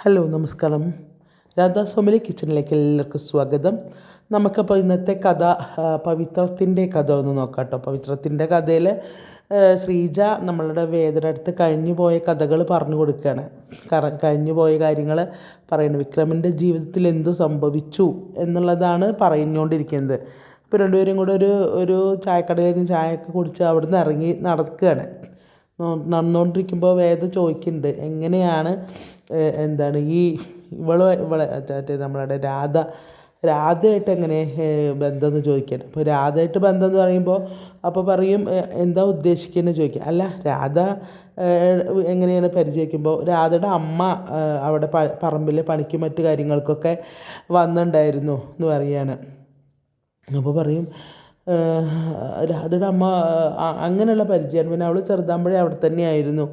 Hello നമസ്കാരം. രാധാസ്വാമിലെ കിച്ചണിലേക്ക് എല്ലാവർക്കും സ്വാഗതം. നമുക്കപ്പോൾ ഇന്നത്തെ കഥ പവിത്രത്തിന്റെ കഥ ഒന്ന് നോക്കാം കേട്ടോ. പവിത്രത്തിന്റെ കഥയിൽ ശ്രീജ നമ്മളുടെ വേദന അടുത്ത് കഴിഞ്ഞു പോയ കഥകൾ പറഞ്ഞു കൊടുക്കുകയാണ്. കറ കഴിഞ്ഞു പോയ കാര്യങ്ങൾ പറയുന്നത് വിക്രമിന്റെ ജീവിതത്തിൽ എന്ത് സംഭവിച്ചു എന്നുള്ളതാണ് പറഞ്ഞുകൊണ്ടിരിക്കുന്നത്. ഇപ്പോൾ രണ്ടുപേരും കൂടെ ഒരു ഒരു ചായക്കടയിൽ ചായയൊക്കെ കുടിച്ച് അവിടുന്ന് ഇറങ്ങി നടക്കുകയാണ്. നടന്നുകൊണ്ടിരിക്കുമ്പോൾ വേദ ചോദിക്കുന്നുണ്ട് എങ്ങനെയാണ് എന്താണ് ഈ ഇവൾ ഇവളെ മറ്റേ നമ്മളുടെ രാധ രാധയായിട്ട് എങ്ങനെ ബന്ധം എന്ന് ചോദിക്കണം. അപ്പോൾ രാധയായിട്ട് ബന്ധം എന്ന് പറയുമ്പോൾ അപ്പോൾ പറയും എന്താ ഉദ്ദേശിക്കുന്നത് ചോദിക്കുക അല്ല രാധ എങ്ങനെയാണ് പരിചയിക്കുമ്പോൾ രാധയുടെ അമ്മ അവിടെ പ- പറമ്പിൽ പണിക്കും മറ്റു കാര്യങ്ങൾക്കൊക്കെ വന്നിട്ടുണ്ടായിരുന്നു എന്ന് പറയാണ്. അപ്പോൾ പറയും രാധയുടെ അമ്മ അങ്ങനെയുള്ള പരിചയമാണ് പിന്നെ അവൾ ചെറുതാകുമ്പോഴേ അവിടെ തന്നെ ആയിരുന്നു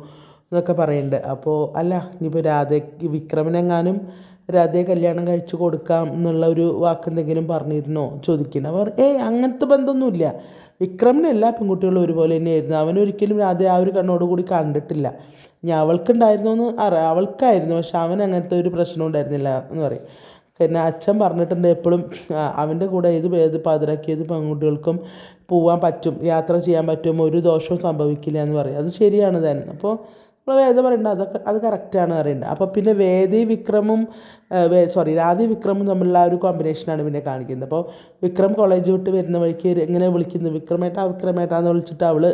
എന്നൊക്കെ പറയുന്നുണ്ട് അപ്പോൾ അല്ല ഇനിയിപ്പോൾ രാധയ്ക്ക് വിക്രമനെങ്ങാനും രാധയെ കല്യാണം കഴിച്ചു കൊടുക്കാം എന്നുള്ള ഒരു വാക്കെന്തെങ്കിലും പറഞ്ഞിരുന്നോ? ചോദിക്കണം. അവർ ഏയ് അങ്ങനത്തെ ബന്ധമൊന്നുമില്ല. വിക്രമിന് എല്ലാ പെൺകുട്ടികളും ഒരുപോലെ തന്നെയായിരുന്നു. അവനൊരിക്കലും രാധയെ ആ ഒരു കണ്ണോടുകൂടി കണ്ടിട്ടില്ല. ഇനി അവൾക്കുണ്ടായിരുന്നു എന്ന് അറിയാം. അവൾക്കായിരുന്നു. പക്ഷെ അവൻ അങ്ങനത്തെ ഒരു പ്രശ്നം ഉണ്ടായിരുന്നില്ല എന്ന് പറയും. പിന്നെ അച്ഛൻ പറഞ്ഞിട്ടുണ്ട് എപ്പോഴും അവന്റെ കൂടെ ഏത് ഏത് പാതിരാക്കി ഏത് പെൺകുട്ടികൾക്കും പോവാൻ പറ്റും യാത്ര ചെയ്യാൻ പറ്റും ഒരു ദോഷവും സംഭവിക്കില്ല എന്ന് പറയും. അത് ശരിയാണ് തന്നെ. അപ്പോൾ നമ്മൾ വേദ പറയണ്ട അതൊക്കെ അത് കറക്റ്റാണ് അറിയേണ്ടത് അപ്പോൾ പിന്നെ വേദി വിക്രമും സോറി രാധി വിക്രമും തമ്മിലുള്ള ആ ഒരു കോമ്പിനേഷനാണ് പിന്നെ കാണിക്കുന്നത്. അപ്പോൾ വിക്രം കോളേജ് വിട്ട് വരുന്ന വഴിക്ക് ഇങ്ങനെ വിളിക്കുന്നത് വിക്രമേട്ടാ വിക്രമേട്ടാന്ന് വിളിച്ചിട്ട് അവൾ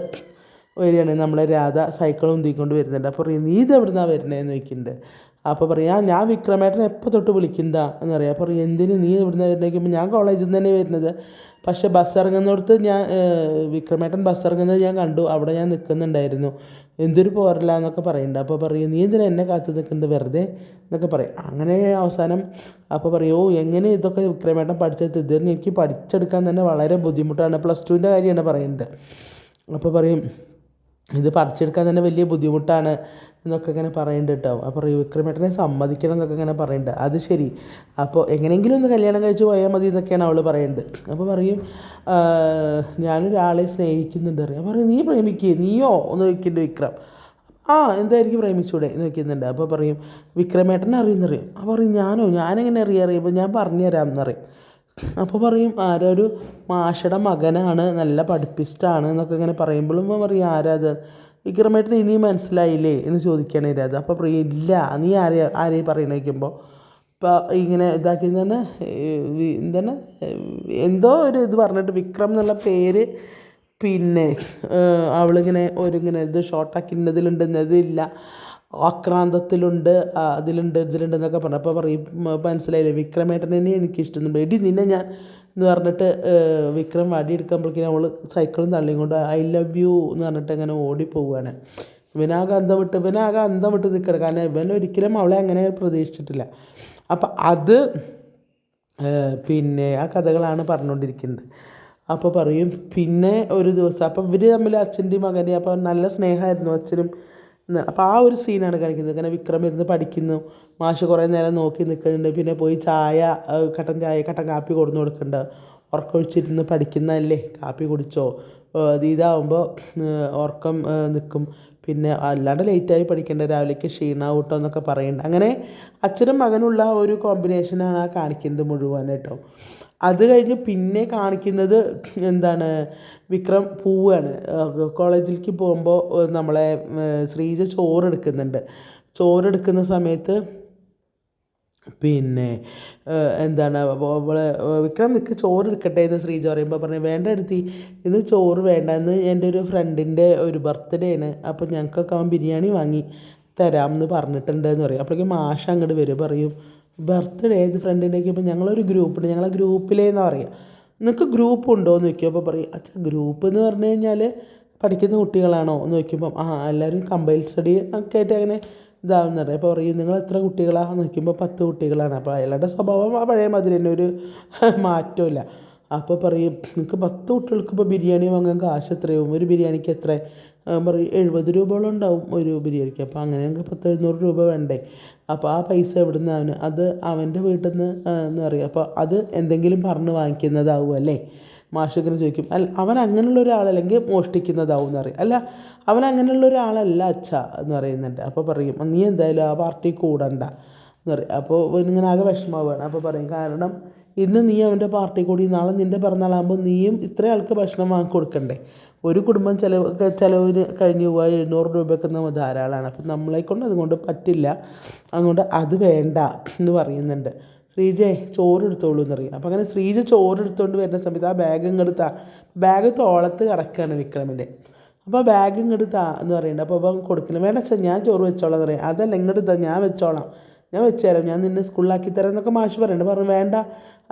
വരികയാണ്. നമ്മളെ രാധ സൈക്കിളും തീക്കൊണ്ട് വരുന്നുണ്ട്. അപ്പോൾ നീ ഇത് എവിടുന്നാണ് വരുന്നതെന്ന് ചോദിക്കുന്നുണ്ട്. അപ്പോൾ പറയാം ഞാൻ വിക്രമേട്ടൻ എപ്പോൾ തൊട്ട് വിളിക്കുന്നതാ എന്ന് അപ്പോൾ പറയും എന്തിന് നീ ഇവിടുന്ന് വരുന്നേക്കുമ്പോൾ ഞാൻ കോളേജിൽ നിന്ന് തന്നെ വരുന്നത്. പക്ഷേ ബസ് ഇറങ്ങുന്നിടത്ത് ഞാൻ വിക്രമേട്ടൻ ബസ് ഇറങ്ങുന്നത് ഞാൻ കണ്ടു. അവിടെ ഞാൻ നിൽക്കുന്നുണ്ടായിരുന്നു എന്തൊരു പോരല്ല എന്നൊക്കെ പറയുന്നുണ്ട് അപ്പോൾ പറയും നീ എന്തിനാ എന്നെ കാത്തു നിൽക്കുന്നത്? വെറുതെ? എന്നൊക്കെ പറയും. അങ്ങനെ അവസാനം അപ്പോൾ പറയും ഓ എങ്ങനെ ഇതൊക്കെ വിക്രമേട്ടൻ പഠിച്ചത് ഇതൊന്നും എനിക്ക് പഠിച്ചെടുക്കാൻ തന്നെ വളരെ ബുദ്ധിമുട്ടാണ്. പ്ലസ് ടുവിന്റെ കാര്യമാണ് പറയുന്നത് അപ്പോൾ പറയും ഇത് പഠിച്ചെടുക്കാൻ തന്നെ വലിയ ബുദ്ധിമുട്ടാണ്. എന്നൊക്കെ ഇങ്ങനെ പറയുന്നുണ്ട് കേട്ടോ അപ്പോൾ വിക്രമേട്ടനെ സമ്മതിക്കണം എന്നൊക്കെ ഇങ്ങനെ പറയുന്നുണ്ട് അത് ശരി. അപ്പോൾ എങ്ങനെയെങ്കിലും ഒന്ന് കല്യാണം കഴിച്ച് പോയാൽ മതി എന്നൊക്കെയാണ് അവൾ പറയുന്നത് അപ്പോൾ പറയും "ആ, ഞാനൊരാളെ സ്നേഹിക്കുന്നുണ്ട് അറിയാം പറയും. നീ പ്രേമിക്കുക നീയോ? ഒന്ന് ചോദിക്കുന്നുണ്ട് വിക്രം. ആ എന്തായിരിക്കും പ്രേമിച്ചൂടെ? എന്ന് ചോദിക്കുന്നുണ്ട്. അപ്പോൾ പറയും വിക്രമേട്ടനെ അറിയുന്നറിയും അപ്പോൾ പറയും ഞാനോ? ഞാനെങ്ങനെ അറിയാം? അറിയുമ്പോൾ ഞാൻ പറഞ്ഞു തരാം എന്നറിയും അപ്പോൾ പറയും ആരോ ഒരു മാഷയുടെ മകനാണ്. നല്ല പഠിപ്പിസ്റ്റാണ് എന്നൊക്കെ ഇങ്ങനെ പറയുമ്പോഴും പറയും ആരാ അത് വിക്രമേട്ടൻ ഇനിയും മനസ്സിലായില്ലേ എന്ന് ചോദിക്കുകയാണ് ഇരാത് അപ്പോൾ പ്രിയ ഇല്ല നീ ആരെയാ ആരെയും പറയണ വയ്ക്കുമ്പോൾ ഇപ്പോൾ ഇങ്ങനെ ഇതാക്കിയതാണ് എന്താണ്? എന്തോ ഒരു ഇത് പറഞ്ഞിട്ട് വിക്രം എന്നുള്ള പേര് പിന്നെ അവളിങ്ങനെ ഒരു ഇങ്ങനെ ഇത് ഷോർട്ടാക്കിന്നതിലുണ്ട് ഇതില്ല ആക്രാന്തത്തിലുണ്ട് അതിലുണ്ട് ഇതിലുണ്ട് എന്നൊക്കെ പറഞ്ഞു. അപ്പോൾ പറയും മനസ്സിലായില്ല? വിക്രമേട്ടനെ എനിക്ക് ഇഷ്ടം എടി നിന്നെ ഞാൻ എന്ന് പറഞ്ഞിട്ട് വിക്രം വടിയെടുക്കുമ്പോഴേക്കും നമ്മൾ സൈക്കിളും തള്ളിയും കൊണ്ട് ഐ ലവ് യു എന്ന് പറഞ്ഞിട്ട് അങ്ങനെ ഓടി പോവുകയാണ്. ഇവനാകെ അന്തം വിട്ട് ഇവനാകെ അന്തം വിട്ട് നിൽക്കണം. കാരണം ഇവൻ ഒരിക്കലും അവളെ അങ്ങനെ പ്രതീക്ഷിച്ചിട്ടില്ല. അപ്പം അത് പിന്നെ ആ കഥകളാണ് പറഞ്ഞുകൊണ്ടിരിക്കുന്നത്. അപ്പോൾ പറയും പിന്നെ ഒരു ദിവസം അപ്പം ഇവർ തമ്മിൽ അച്ഛന്റെയും മകന്റെയും അപ്പോൾ നല്ല സ്നേഹമായിരുന്നു അച്ഛനും. ന്ന്. അപ്പോൾ ആ ഒരു സീനാണ് കാണിക്കുന്നത്. ഇങ്ങനെ വിക്രം ഇരുന്ന് പഠിക്കുന്നു. മാഷ് കുറേ നേരം നോക്കി നിൽക്കുന്നുണ്ട്. പിന്നെ പോയി ചായ കട്ടൻ ചായ കട്ടൻ കാപ്പി കൊടുന്ന് കൊടുക്കുന്നുണ്ട്. ഉറക്കമൊഴിച്ചിരുന്ന് പഠിക്കുന്നതല്ലേ? കാപ്പി കുടിച്ചോ? ഇതാവുമ്പോൾ ഉറക്കം നിൽക്കും. പിന്നെ അല്ലാണ്ട് ലേറ്റായി പഠിക്കേണ്ട. രാവിലേക്ക് ക്ഷീണാവൂട്ടോ എന്നൊക്കെ പറയുന്നുണ്ട്. അങ്ങനെ അച്ഛനും മകനുള്ള ഒരു കോമ്പിനേഷനാണ് ആ കാണിക്കുന്നത് മുഴുവൻ കേട്ടോ അത് കഴിഞ്ഞ് പിന്നെ കാണിക്കുന്നത് എന്താണ് വിക്രം പോവുകയാണ് കോളേജിലേക്ക് പോകുമ്പോൾ നമ്മളെ ശ്രീജ ചോറെടുക്കുന്നുണ്ട്. ചോറെടുക്കുന്ന സമയത്ത് പിന്നെ എന്താണ് അവളെ വിക്രം നിൽക്ക് ചോറ് എടുക്കട്ടെ എന്ന് ശ്രീജ പറയുമ്പോൾ പറഞ്ഞു വേണ്ട എടുത്തി ഇന്ന് ചോറ് വേണ്ട എന്ന് എന്റെ ഒരു ഫ്രണ്ടിന്റെ ഒരു ബർത്ത്ഡേ ആണ് അപ്പോൾ ഞങ്ങൾക്കൊക്കെ അവൻ ബിരിയാണി വാങ്ങി തരാം എന്ന് പറഞ്ഞിട്ടുണ്ട് എന്ന് പറയും. അപ്പോഴേക്കും മാഷ അങ്ങോട്ട് വരും പറയും ബർത്ത്ഡേ ഏത് ഫ്രണ്ടിന്റെയൊക്കെ ഇപ്പോൾ ഞങ്ങളൊരു ഗ്രൂപ്പുണ്ട്. ഞങ്ങളെ ഗ്രൂപ്പിലേന്ന് പറയുക നിങ്ങൾക്ക് ഗ്രൂപ്പ് ഉണ്ടോ എന്ന് ചോദിക്കുമ്പോൾ പറയും അച്ഛാ ഗ്രൂപ്പ് എന്ന് പറഞ്ഞു കഴിഞ്ഞാൽ പഠിക്കുന്ന കുട്ടികളാണോ? എന്ന് ചോദിക്കുമ്പം ആ എല്ലാവരും കമ്പൈൽ സ്റ്റഡി ഒക്കെ ആയിട്ട് അങ്ങനെ ഇതാവുന്ന ഇതാവുന്നുണ്ട് അപ്പോൾ പറയും നിങ്ങൾ എത്ര കുട്ടികളാണെന്ന് നോക്കുമ്പോൾ പത്ത് കുട്ടികളാണ്. അപ്പോൾ അയാളുടെ സ്വഭാവം ആ പഴയ മാതിരി തന്നെ ഒരു മാറ്റമില്ല. അപ്പോൾ പറയും നിങ്ങൾക്ക് പത്ത് കുട്ടികൾക്ക് ഇപ്പോൾ ബിരിയാണി വാങ്ങാൻ കാശ് എത്രയാവും? ഒരു ബിരിയാണിക്ക് എത്ര പറയും എഴുപത് രൂപയോളം ഉണ്ടാവും ഒരു ബിരിയാണിക്ക്. അപ്പോൾ അങ്ങനെയാണെങ്കിൽ പത്ത് എഴുന്നൂറ് രൂപ വേണ്ടേ? അപ്പോൾ ആ പൈസ എവിടെ നിന്ന് അവന്? അത് അവന്റെ വീട്ടിൽ നിന്ന് എന്ന് പറയും. അപ്പോൾ അത് എന്തെങ്കിലും പറഞ്ഞ് വാങ്ങിക്കുന്നതാവും അല്ലേ? മാഷ് ഇങ്ങനെ ചോദിക്കും. അല്ല അവൻ അങ്ങനെയുള്ള ഒരാളല്ലെങ്കിൽ മോഷ്ടിക്കുന്നതാവും എന്ന് പറയും. അല്ല അവൻ അങ്ങനെയുള്ള ഒരാളല്ല അച്ഛ എന്ന് പറയുന്നുണ്ട്. അപ്പോൾ പറയും നീ എന്തായാലും ആ പാർട്ടി കൂടണ്ട എന്ന് പറയും. അപ്പോൾ ഇങ്ങനെ ആകെ വിഷമമാവുകയാണ്. അപ്പോൾ പറയും കാരണം ഇന്ന് നീ അവന്റെ പാർട്ടി കൂടി നാളെ നിന്റെ പിറന്നാളാകുമ്പോൾ നീയും ഇത്ര ആൾക്ക് ഭക്ഷണം വാങ്ങി കൊടുക്കണ്ടേ ഒരു കുടുംബം ചിലവ് ചിലവിന് കഴിഞ്ഞ് പോവുക എഴുന്നൂറ് രൂപയൊക്കെ നമ്മൾ ധാരാളമാണ് അപ്പം നമ്മളെ കൊണ്ട് അതുകൊണ്ട് പറ്റില്ല. അതുകൊണ്ട് അത് വേണ്ട എന്ന് പറയുന്നുണ്ട്. ശ്രീജയെ ചോറ് എടുത്തോളൂ എന്നറിയാം അപ്പം അങ്ങനെ ശ്രീജ ചോറ് എടുത്തുകൊണ്ട് വരുന്ന സമയത്ത് ആ ബാഗ് ഇങ്ങോട്ട് ബാഗ് തോളത്ത് കിടക്കുകയാണ് വിക്രമിന്റെ. അപ്പോൾ ബാഗ് ഇങ്ങോട്ട് എന്ന് പറയുന്നുണ്ട്. അപ്പോൾ അപ്പം കൊടുക്കുന്നത് വേണ്ട സാർ ഞാൻ ചോറ് വെച്ചോളാം എന്ന് പറയും. അതല്ല ഇങ്ങോട്ട് ഞാൻ വെച്ചോളാം. ഞാൻ വെച്ചുതരാം ഞാൻ നിന്നെ സ്കൂളിലാക്കി തരാം എന്നൊക്കെ മാഷ് പറയുന്നുണ്ട്. പറഞ്ഞു വേണ്ട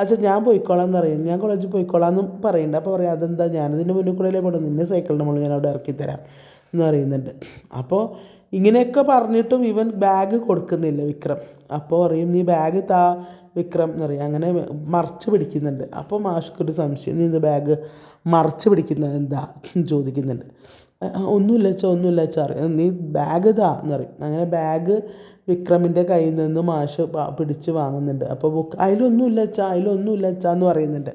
അച്ഛൻ ഞാൻ പോയിക്കോളാം എന്ന് പറയും. ഞാൻ കോളേജിൽ പോയിക്കോളാം എന്ന് പറയുന്നുണ്ട് അപ്പോൾ പറയാം അതെന്താ? ഞാനതിന്റെ മുന്നിൽ കൂടെ പോകണം നിന്നെ സൈക്കിളിന്റെ മുകളിൽ ഞാൻ അവിടെ ഇറക്കി തരാം. എന്ന് പറയുന്നുണ്ട്. അപ്പോൾ ഇങ്ങനെയൊക്കെ പറഞ്ഞിട്ടും ഇവൻ ബാഗ് കൊടുക്കുന്നില്ല വിക്രം. അപ്പോൾ പറയും നീ ബാഗ് താ വിക്രം എന്ന് പറയും. അങ്ങനെ മറച്ച് പിടിക്കുന്നുണ്ട്. അപ്പോൾ മാഷ്ക്കൊരു സംശയം നീ ഇത് ബാഗ് മറച്ച് പിടിക്കുന്നത് എന്താ? ചോദിക്കുന്നുണ്ട്. "ആ, ഒന്നുമില്ല അച്ഛാ ഒന്നുമില്ല അച്ഛാ അറിയാം നീ ബാഗ് താ എന്ന് പറയും. അങ്ങനെ ബാഗ് വിക്രമിന്റെ കയ്യിൽ നിന്ന് മാഷ് പിടിച്ച് വാങ്ങുന്നുണ്ട്. അപ്പോൾ ബുക്ക് അതിലൊന്നുമില്ല അച്ഛാ അതിലൊന്നുമില്ല അച്ഛാ എന്ന് പറയുന്നുണ്ട്.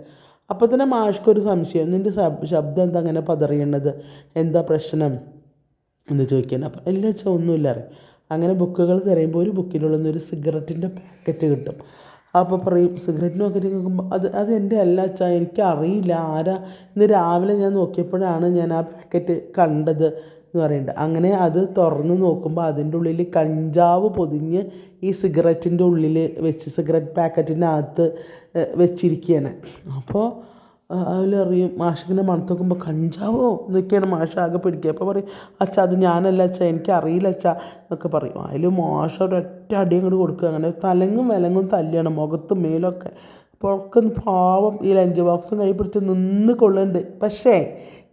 അപ്പോൾ തന്നെ മാഷ്ക്കൊരു സംശയം. നിന്റെ ശബ്ദം എന്താ അങ്ങനെ പതറിയണത്? എന്താ പ്രശ്നം? എന്ന് ചോദിക്കണം അപ്പം ഇല്ല അച്ഛാ ഒന്നുമില്ല അറിയാം അങ്ങനെ ബുക്കുകൾ തിരയുമ്പോൾ ഒരു ബുക്കിലുള്ള ഒരു സിഗരറ്റിന്റെ പാക്കറ്റ് കിട്ടും. അപ്പോൾ പറയും സിഗരറ്റ് നോക്കിയിട്ട് കേൾക്കുമ്പോൾ അത് അത് എന്റെ അല്ല അച്ഛാ എനിക്ക് അറിയില്ല. ആരാ? ഇന്ന് രാവിലെ ഞാൻ നോക്കിയപ്പോഴാണ് ഞാൻ ആ പാക്കറ്റ് കണ്ടത് എന്ന് പറയുന്നുണ്ട് അങ്ങനെ അത് തുറന്ന് നോക്കുമ്പോൾ അതിന്റെ ഉള്ളിൽ കഞ്ചാവ് പൊതിഞ്ഞ് ഈ സിഗരറ്റിന്റെ ഉള്ളിൽ വെച്ച് സിഗരറ്റ് പാക്കറ്റിനകത്ത് വെച്ചിരിക്കുകയാണ് അപ്പോൾ അതിലറിയും മാഷിങ്ങനെ മണത്ത് നോക്കുമ്പോൾ കഞ്ചാവോ? എന്നൊക്കെയാണ് മാഷ് ആകെ പിടിക്കുക. അപ്പോൾ പറയും അച്ഛാ അത് ഞാനല്ല അച്ഛാ എനിക്ക് അറിയില്ല അച്ഛാ എന്നൊക്കെ പറയും. അതിൽ മാഷ് ഒരൊറ്റ അടി അങ്ങോട്ട് കൊടുക്കുക അങ്ങനെ തലങ്ങും വിലങ്ങും തല്ലിയാണ് മുഖത്തും മേലൊക്കെ. അപ്പോൾ ഒക്കെ പാവം ഈ ലഞ്ച് ബോക്സും കൈ പിടിച്ച് നിന്ന് കൊള്ളുന്നുണ്ട് പക്ഷേ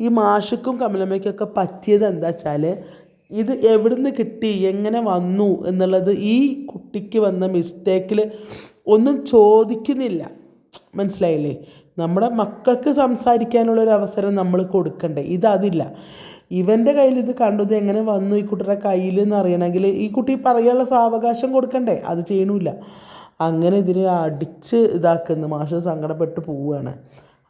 ഈ മാഷിക്കും കമലമ്മയ്ക്കൊക്കെ പറ്റിയത് എന്താ വെച്ചാൽ ഇത് എവിടുന്ന് കിട്ടി എങ്ങനെ വന്നു എന്നുള്ളത് ഈ കുട്ടിക്ക് വന്ന മിസ്റ്റേക്കിൽ ഒന്നും ചോദിക്കുന്നില്ല. മനസ്സിലായില്ലേ? നമ്മുടെ മക്കൾക്ക് സംസാരിക്കാനുള്ള ഒരു അവസരം നമ്മൾ കൊടുക്കണ്ടേ? ഇതതില്ല ഇവന്റെ കയ്യിൽ ഇത് കണ്ടത് എങ്ങനെ വന്നു ഈ കുട്ടിയുടെ കയ്യിൽ എന്ന് അറിയണമെങ്കിൽ ഈ കുട്ടി പറയാനുള്ള സാവകാശം കൊടുക്കണ്ടേ? അത് ചെയ്യണില്ല അങ്ങനെ ഇതിനെ അടിച്ച് ഇതാക്കുന്നു. മാഷ് സങ്കടപ്പെട്ട് പോവുകയാണ്.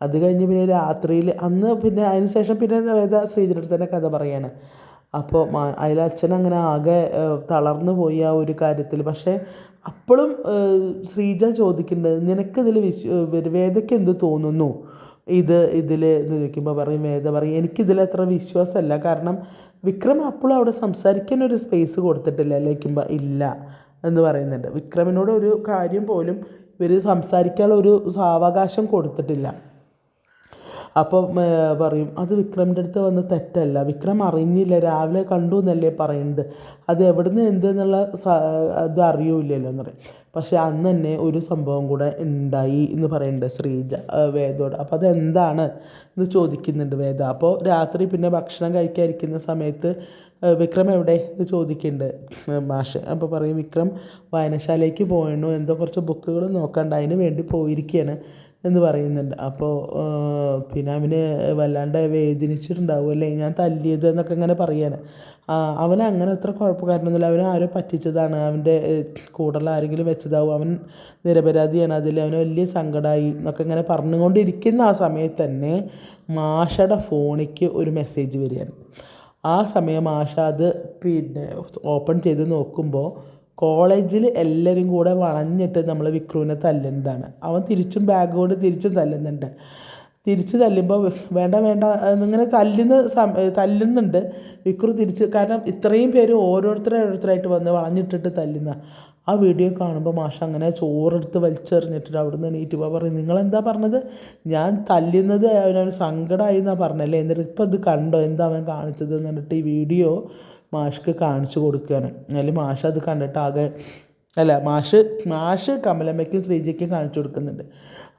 അത് കഴിഞ്ഞ് പിന്നെ രാത്രിയിൽ അന്ന് പിന്നെ അതിന് ശേഷം പിന്നെ വേദ ശ്രീജിയുടെ തന്നെ കഥ പറയാണ്. അപ്പോൾ അതിൽ അച്ഛൻ അങ്ങനെ ആകെ തളർന്നു പോയി ആ ഒരു കാര്യത്തിൽ. പക്ഷേ അപ്പോഴും ശ്രീജ ചോദിക്കുന്നുണ്ട് നിനക്കിതിൽ വിശ്വ വേദയ്ക്ക് എന്ത് തോന്നുന്നു? ഇത് ഇതിൽ നിൽക്കുമ്പോൾ ചോദിക്കുമ്പോൾ പറയും വേദ പറയും എനിക്കിതിൽ അത്ര വിശ്വാസമല്ല കാരണം വിക്രം അപ്പോഴും അവിടെ സംസാരിക്കാൻ ഒരു സ്പേസ് കൊടുത്തിട്ടില്ല. ലയിക്കുമ്പോൾ ഇല്ല. എന്ന് പറയുന്നുണ്ട്. വിക്രമിനോട് ഒരു കാര്യം പോലും ഇവർ സംസാരിക്കാനുള്ള ഒരു സാവകാശം കൊടുത്തിട്ടില്ല. അപ്പം പറയും അത് വിക്രമിന്റെ അടുത്ത് വന്ന തെറ്റല്ല. വിക്രം അറിഞ്ഞില്ല. രാവിലെ കണ്ടു എന്നല്ലേ പറയുന്നത് അത് എവിടുന്ന് എന്തെന്നുള്ള സ അത് അറിയൂലല്ലോ എന്ന് പറയും. പക്ഷേ അന്ന് തന്നെ ഒരു സംഭവം കൂടെ ഉണ്ടായി എന്ന് പറയുന്നുണ്ട് ശ്രീജ വേദോട്. അപ്പോൾ അതെന്താണ് എന്ന് ചോദിക്കുന്നുണ്ട് വേദ. അപ്പോൾ രാത്രി പിന്നെ ഭക്ഷണം കഴിക്കാതിരിക്കുന്ന സമയത്ത് വിക്രം എവിടെ എന്ന് ചോദിക്കുന്നുണ്ട് മാഷ്. അപ്പോൾ പറയും വിക്രം വായനശാലയ്ക്ക് പോയണു എന്തോ കുറച്ച് ബുക്കുകൾ നോക്കാണ്ട്. അതിന് വേണ്ടി പോയിരിക്കുകയാണ് എന്ന് പറയുന്നുണ്ട്. അപ്പോൾ പിന്നെ അവന് വല്ലാണ്ട് വേദനിച്ചിട്ടുണ്ടാവും അല്ലേ? ഞാൻ തല്ലിയത് എന്നൊക്കെ ഇങ്ങനെ പറയാണ്. അവൻ അങ്ങനെ അത്ര കുഴപ്പക്കാരനൊന്നുമില്ല. അവനെ ആരോ പറ്റിച്ചതാണ്. അവന്റെ കൂടുതൽ ആരെങ്കിലും വെച്ചതാവും. അവൻ നിരപരാധിയാണ് അതിൽ. അവന് വലിയ സങ്കടമായി എന്നൊക്കെ ഇങ്ങനെ പറഞ്ഞുകൊണ്ടിരിക്കുന്ന ആ സമയത്ത് തന്നെ മാഷയുടെ ഫോണിക്ക് ഒരു മെസ്സേജ് വരികയാണ്. ആ സമയം മാഷ അത് പിന്നെ ഓപ്പൺ ചെയ്ത് നോക്കുമ്പോൾ കോളേജിൽ എല്ലാവരും കൂടെ വളഞ്ഞിട്ട് നമ്മൾ വിക്രുവിനെ തല്ലുന്നതാണ്. അവൻ തിരിച്ചും ബാഗ് കൊണ്ട് തിരിച്ചും തല്ലുന്നുണ്ട്. തിരിച്ച് തല്ലുമ്പോൾ വേണ്ട വേണ്ട എന്നിങ്ങനെ തല്ലുന്ന തല്ലുന്നുണ്ട്. വിക്രു തിരിച്ച് കാരണം ഇത്രയും പേര് ഓരോരുത്തരോരുത്തരായിട്ട് വന്ന് വളഞ്ഞിട്ടിട്ട് തല്ലുന്ന ആ വീഡിയോ കാണുമ്പോൾ മാഷ അങ്ങനെ ചോറെടുത്ത് വലിച്ചെറിഞ്ഞിട്ട് അവിടെ നിന്ന് എണീറ്റ് പോകാൻ പറയും നിങ്ങളെന്താ പറഞ്ഞത്? ഞാൻ തല്ലുന്നത് അവനവന് സങ്കടമായി എന്നാണ് പറഞ്ഞല്ലേ? എന്നിട്ട് ഇപ്പം ഇത് കണ്ടോ? എന്താ അവൻ കാണിച്ചത്? എന്ന് പറഞ്ഞിട്ട് ഈ വീഡിയോ മാഷ്ക്ക് കാണിച്ചു കൊടുക്കുകയാണ്. അതിൽ മാഷ അത് കണ്ടിട്ട് ആകെ അല്ല മാഷ് മാഷ് കമലമ്മയ്ക്കും ശ്രീജയ്ക്കും കാണിച്ചു കൊടുക്കുന്നുണ്ട്.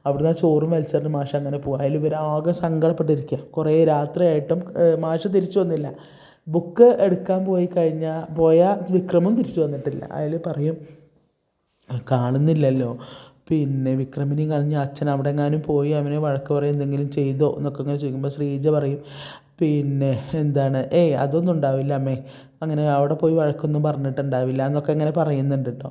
അവിടുന്ന് ചോറും വലിച്ചെറിഞ്ഞ് മാഷ് അങ്ങനെ പോകും അതിൽ ഇവരാകെ സങ്കടപ്പെട്ടിരിക്കുക. കുറേ രാത്രിയായിട്ടും മാഷ് തിരിച്ചു വന്നില്ല. ബുക്ക് എടുക്കാൻ പോയി കഴിഞ്ഞാൽ പോയ വിക്രമും തിരിച്ചു വന്നിട്ടില്ല. അതിൽ പറയും കാണുന്നില്ലല്ലോ. പിന്നെ വിക്രമിനെയും കളഞ്ഞ് അച്ഛൻ അവിടെ എങ്ങാനും പോയി അവനെ വഴക്ക് പറയും എന്തെങ്കിലും ചെയ്തോ? എന്നൊക്കെ ഇങ്ങനെ ചോദിക്കുമ്പോൾ ശ്രീജ പറയും പിന്നെ എന്താണ്? ഏയ് അതൊന്നും ഉണ്ടാവില്ല അമ്മേ. അങ്ങനെ അവിടെ പോയി വഴക്കൊന്നും പറഞ്ഞിട്ടുണ്ടാവില്ല എന്നൊക്കെ ഇങ്ങനെ പറയുന്നുണ്ട് കേട്ടോ.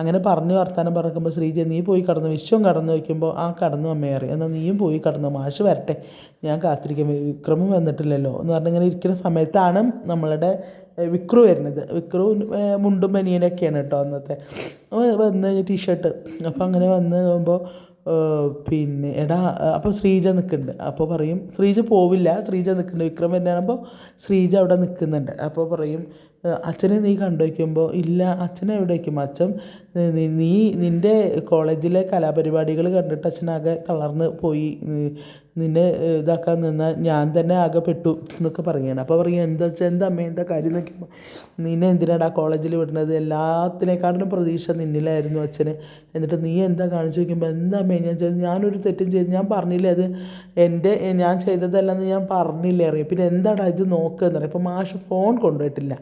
അങ്ങനെ പറഞ്ഞ് വർത്താനം പറക്കുമ്പോൾ ശ്രീജ നീ പോയി കടന്നു വിശ്വം കടന്നു വയ്ക്കുമ്പോൾ ആ കടന്നു അമ്മയറി എന്നാൽ നീയും പോയി കടന്നു മാഷ് വരട്ടെ. ഞാൻ കാത്തിരിക്കും. വിക്രമം വന്നിട്ടില്ലല്ലോ. എന്ന് പറഞ്ഞിങ്ങനെ ഇരിക്കുന്ന സമയത്താണ് നമ്മളുടെ വിക്രു വരുന്നത്. വിക്രു മുണ്ടും ബനിയനൊക്കെയാണ് കേട്ടോ അന്നത്തെ. വന്ന് ടീഷർട്ട്. അപ്പോൾ അങ്ങനെ വന്ന് പോകുമ്പോൾ പിന്നെ എടാ അപ്പോൾ ശ്രീജ നിൽക്കുന്നുണ്ട് അപ്പോൾ പറയും ശ്രീജ പോവില്ല. ശ്രീജ നിൽക്കുന്നുണ്ട് വിക്രം എന്നാകുമ്പോൾ ശ്രീജ അവിടെ നിൽക്കുന്നുണ്ട് അപ്പോൾ പറയും "ഏഹ്, അച്ഛനെ നീ കണ്ടു വയ്ക്കുമ്പോൾ ഇല്ല അച്ഛനെ എവിടെ വയ്ക്കും അച്ഛൻ നീ- നിന്റെ കോളേജിലെ കലാപരിപാടികൾ കണ്ടിട്ട് അച്ഛനാകെ തളർന്ന് പോയി. നിന്നെ ഇതാക്കാൻ നിന്നാൽ ഞാൻ തന്നെ ആകെ പെട്ടു എന്നൊക്കെ പറയുകയാണ്. അപ്പോൾ പറയുക എന്താ വെച്ചാൽ എന്താ അമ്മ എന്താ കാര്യം നോക്കിയപ്പോൾ നിന്നെ എന്തിനാടാ കോളേജിൽ വിടുന്നത്? എല്ലാത്തിനേക്കാട്ടിലും പ്രതീക്ഷ നിന്നിലായിരുന്നു അച്ഛന്. എന്നിട്ട് നീ എന്താ കാണിച്ചു നോക്കുമ്പോൾ എന്താ അമ്മേ ഞാൻ ചെയ്ത് ഞാനൊരു തെറ്റും ചെയ്ത് ഞാൻ പറഞ്ഞില്ലേ അത്? എന്റെ ഞാൻ ചെയ്തതല്ലെന്ന് ഞാൻ പറഞ്ഞില്ലേ അറിയാം? പിന്നെ എന്താടാ ഇത് നോക്കുക പറയാം. ഇപ്പോൾ മാഷ് ഫോൺ കൊണ്ടുപോയിട്ടില്ല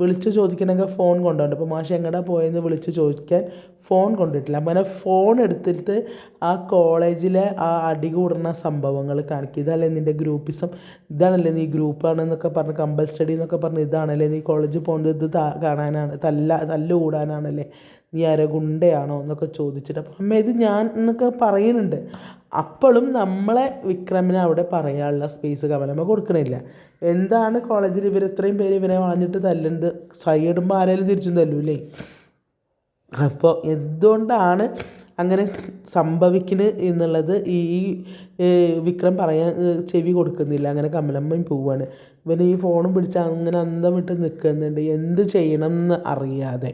വിളിച്ച് ചോദിക്കണമെങ്കിൽ ഫോൺ കൊണ്ടുപോകണ്ട അപ്പോൾ മാഷ് എങ്ങടാ പോയെന്ന് വിളിച്ച് ചോദിക്കാൻ ഫോൺ കൊണ്ടുപോയിട്ടില്ല അങ്ങനെ ഫോൺ എടുത്തിട്ട് ആ കോളേജിലെ ആ അടി കൂടുന്ന സംഭവങ്ങൾ കാണിക്കുക ഇതല്ലേ നിന്റെ ഗ്രൂപ്പിസം ഇതാണല്ലേ നീ ഗ്രൂപ്പാണെന്നൊക്കെ പറഞ്ഞ് കമ്പൽ സ്റ്റഡി എന്നൊക്കെ പറഞ്ഞ് ഇതാണല്ലേ നീ കോളേജിൽ പോകുന്നത് ഇത് കാണാനാണ് തല്ല തല്ല കൂടാനാണല്ലേ നീ ആരെ ഗുണ്ടയാണോ എന്നൊക്കെ ചോദിച്ചിട്ട് അപ്പം അമ്മ ഇത് ഞാൻ എന്നൊക്കെ പറയുന്നുണ്ട്. അപ്പോഴും നമ്മളെ വിക്രമിനെ അവിടെ പറയാനുള്ള സ്പേസ് കമലമ്മ കൊടുക്കണില്ല. എന്താണ് കോളേജിൽ ഇവർ ഇത്രയും പേര് ഇവരെ വളഞ്ഞിട്ട് തല്ലുന്നത്? സൈഡിടുമ്പോൾ ആരെങ്കിലും തിരിച്ചും തല്ലൂല്ലേ? അപ്പോൾ എന്തുകൊണ്ടാണ് അങ്ങനെ സംഭവിക്കണ് എന്നുള്ളത് ഈ വിക്രം പറയാൻ ചെവി കൊടുക്കുന്നില്ല. അങ്ങനെ കമലമ്മയും പോവാണ്. ഇവന് ഈ ഫോണും പിടിച്ച് അങ്ങനെ അന്തം വിട്ട് നിൽക്കുന്നുണ്ട് എന്ത് ചെയ്യണം എന്ന് അറിയാതെ.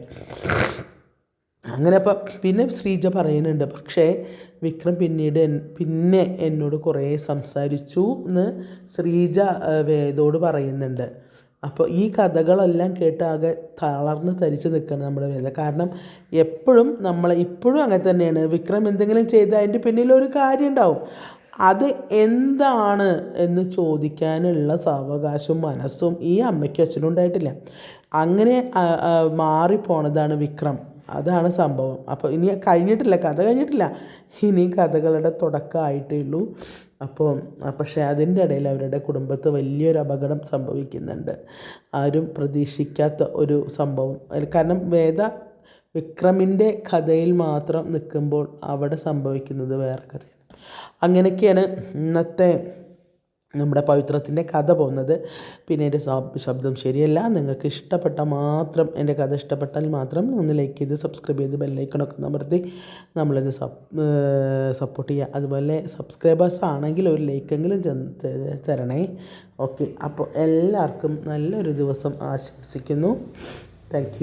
അങ്ങനെ അപ്പം പിന്നെ ശ്രീജ പറയുന്നുണ്ട് പക്ഷേ വിക്രം പിന്നീട് പിന്നെ എന്നോട് കുറേ സംസാരിച്ചു എന്ന് ശ്രീജ വേദോട് പറയുന്നുണ്ട്. അപ്പോൾ ഈ കഥകളെല്ലാം കേട്ട് ആകെ തളർന്ന് തരിച്ച് നിൽക്കുകയാണ് നമ്മുടെ വേദ കാരണം എപ്പോഴും നമ്മൾ ഇപ്പോഴും അങ്ങനെ തന്നെയാണ്. വിക്രം എന്തെങ്കിലും ചെയ്ത് അതിന്റെ പിന്നിലൊരു കാര്യം ഉണ്ടാവും. അത് എന്താണ് എന്ന് ചോദിക്കാനുള്ള സാവകാശവും മനസ്സും ഈ അമ്മയ്ക്കും അച്ഛനും ഉണ്ടായിട്ടില്ല. അങ്ങനെ മാറിപ്പോണതാണ് വിക്രം. അതാണ് സംഭവം. അപ്പോൾ ഇനി കഴിഞ്ഞിട്ടില്ല കഥ കഴിഞ്ഞിട്ടില്ല. ഇനി കഥകളുടെ തുടക്കമായിട്ടേ ഉള്ളൂ. അപ്പോൾ പക്ഷേ അതിന്റെ ഇടയിൽ അവരുടെ കുടുംബത്ത് വലിയൊരു അപകടം സംഭവിക്കുന്നുണ്ട്. ആരും പ്രതീക്ഷിക്കാത്ത ഒരു സംഭവം. കാരണം വേദ വിക്രമിന്റെ കഥയിൽ മാത്രം നിൽക്കുമ്പോൾ അവിടെ സംഭവിക്കുന്നത് വേറെ കഥയാണ്. അങ്ങനെയൊക്കെയാണ് ഇന്നത്തെ നമ്മുടെ പവിത്രത്തിന്റെ കഥ പോകുന്നത്. പിന്നെ എന്റെ ശബ്ദം ശരിയല്ല. നിങ്ങൾക്ക് ഇഷ്ടപ്പെട്ട മാത്രം എന്റെ കഥ ഇഷ്ടപ്പെട്ടാൽ മാത്രം ഒന്ന് ലൈക്ക് ചെയ്ത് സബ്സ്ക്രൈബ് ചെയ്ത് ബെല്ലൈക്കണൊക്കെ നമ്മളിത് സപ് സപ്പോർട്ട് ചെയ്യുക. അതുപോലെ സബ്സ്ക്രൈബേഴ്സ് ആണെങ്കിൽ ഒരു ലൈക്കെങ്കിലും തരണേ. ഓക്കെ അപ്പോൾ എല്ലാവർക്കും നല്ലൊരു ദിവസം ആശംസിക്കുന്നു. താങ്ക്